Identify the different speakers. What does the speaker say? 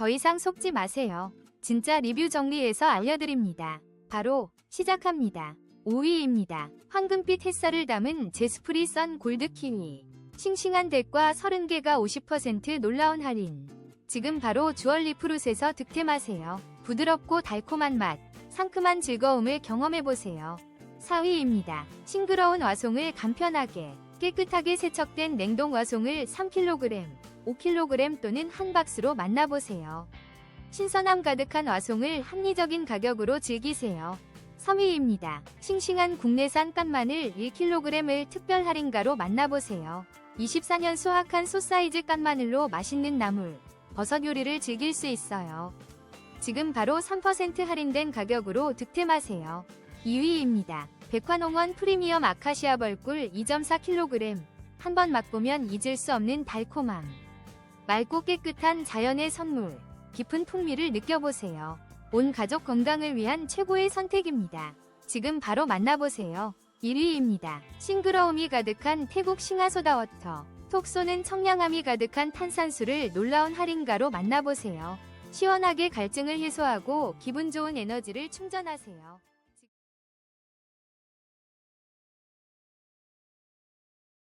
Speaker 1: 더 이상 속지 마세요. 진짜 리뷰 정리해서 알려드립니다. 바로 시작합니다. 5위입니다. 황금빛 햇살을 담은 제스프리 선 골드 키위. 싱싱한 덱과 30개가 50% 놀라운 할인. 지금 바로 주얼리 프루트에서 득템하세요. 부드럽고 달콤한 맛, 상큼한 즐거움을 경험해보세요. 4위입니다. 싱그러운 와송을 간편하게, 깨끗하게 세척된 냉동 와송을 3kg, 5kg 또는 한 박스로 만나보세요. 신선함 가득한 와송을 합리적인 가격으로 즐기세요. 3위입니다. 싱싱한 국내산 깐마늘 1kg을 특별 할인가로 만나보세요. 24년 수확한 소사이즈 깐마늘로 맛있는 나물, 버섯 요리를 즐길 수 있어요. 지금 바로 3% 할인된 가격으로 득템하세요. 2위입니다. 백화농원 프리미엄 아카시아 벌꿀 2.4kg. 한 번 맛보면 잊을 수 없는 달콤함. 맑고 깨끗한 자연의 선물. 깊은 풍미를 느껴보세요. 온 가족 건강을 위한 최고의 선택입니다. 지금 바로 만나보세요. 1위입니다. 싱그러움이 가득한 태국 싱하소다 워터. 톡 쏘는 청량함이 가득한 탄산수를 놀라운 할인가로 만나보세요. 시원하게 갈증을 해소하고 기분 좋은 에너지를 충전하세요.